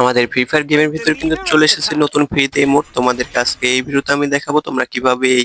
আমাদের free fire গেমের ভিতরে কিন্তু চলে এসেছে নতুন ফ্রিতে ইমোট তোমাদের আজকে এই ভিডিওতে আমি দেখাবো তোমরা কীভাবে এই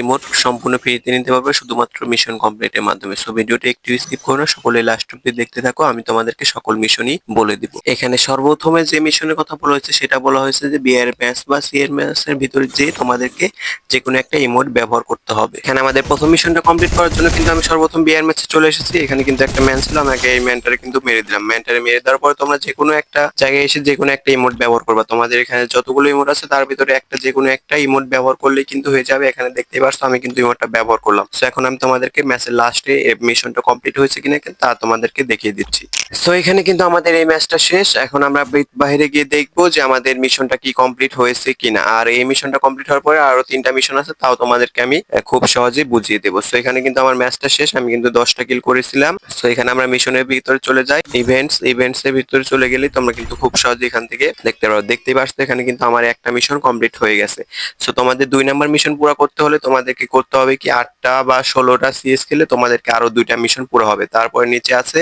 ইমোট সম্পূর্ণ ফ্রিতে নিতে পারবে শুধুমাত্র মিশন কমপ্লিটের মাধ্যমে। সো ভিডিওটা একটু স্কিপ করো না, সকলে লাস্ট অব্দি দেখতে থাকো, আমি তোমাদেরকে সকল মিশনই বলে দিব। এখানে সর্বপ্রথমে যে মিশনের কথা বলা হয়েছে, সেটা বলা হয়েছে যে বিআর ম্যাচ বা সিআর ম্যাচের ভিতরে যে তোমাদেরকে যে কোনো একটা ইমোট ব্যবহার করতে হবে। এখানে আমাদের প্রথম মিশনটা কমপ্লিট করার জন্য কিন্তু আমি সর্বপ্রথম বিআর ম্যাচে চলে এসেছি। এখানে কিন্তু একটা ম্যান ছিল, আমাকে এই ম্যানটারে কিন্তু মেরে দিলাম। ম্যানটারে মেরে দেওয়ার পরে তোমরা যে কোনো একটা জায়গায় এসে যে কোনো একটা ইমোট ব্যবহার করবা। তোমাদের এখানে যতগুলো ইমোট আছে, তার ভিতরে একটা যে কোনো একটা ইমোট ব্যবহার করলে কিন্তু হয়ে যাবে। এখানে দেখতেই পারছ, আমি কিন্তু ইমোটটা ব্যবহার করলাম। সো এখন আমি তোমাদেরকে ম্যাচের লাস্টে মিশনটা কমপ্লিট হয়েছে কিনা তা তোমাদেরকে দেখিয়ে দিচ্ছি। সো এখানে কিন্তু আমাদের এই ম্যাচটা শেষ। এখন আমরা বাইরে গিয়ে দেখব যে আমাদের মিশনটা কি কমপ্লিট হয়েছে কিনা। আর এই মিশনটা কমপ্লিট হওয়ার পরে আরও তিনটা মিশন আছে, তাও তোমাদেরকে আমি খুব সহজে বুঝিয়ে দেবো। সো এখানে কিন্তু আমার ম্যাচটা শেষ, আমি কিন্তু দশটা কিল করেছিলাম। সো এখানে আমরা মিশনের ভিতরে চলে যাই। ইভেন্টস ইভেন্টস এর ভিতরে চলে গেলে তোমরা কিন্তু খুব সহজে এখান থেকে দেখতে পারো, দেখতেই পাচ্ছ এখানে কিন্তু আমার একটা মিশন কমপ্লিট হয়ে গেছে। সো তোমাদের দুই নাম্বার মিশন পুরো করতে হলে তোমাদেরকে করতে হবে কি আটটা বা ষোলোটা সিএস খেলে তোমাদেরকে আরও দুইটা মিশন পুরো হবে। তারপরে নিচে আছে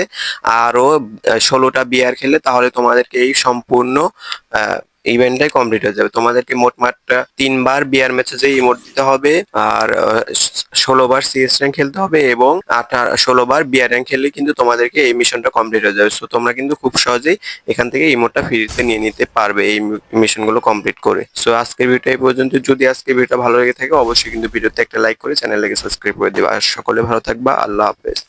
আরও ষোলোটা বিয়ার খেলে তাহলে তোমাদেরকে এই সম্পূর্ণ ইভেন্টটাই কমপ্লিট হয়ে যাবে। তোমাদেরকে মোট আহ, তিনবার বিয়ার ম্যাচে যে ইমোট দিতে হবে আর ষোলো বার সিএস র্যাঙ্ক খেলতে হবে এবং আঠারো ষোলো বার বিয়ার র্যাঙ্ক খেললে কিন্তু তোমাদেরকে এই মিশনটা কমপ্লিট হয়ে যাবে। সো তোমরা কিন্তু খুব সহজেই এখান থেকে ইমোটটা ফ্রিতে নিয়ে নিতে পারবে এই মিশনগুলো কমপ্লিট করে। সো আজকের ভিডিওটা এই পর্যন্ত। যদি আজকের ভিডিওটা ভালো লেগে থাকে অবশ্যই কিন্তু ভিডিওতে একটা লাইক করে চ্যানেলটাকে সাবস্ক্রাইব করে দেবে। আর সকলে ভালো থাকবা। আল্লাহ হাফেজ।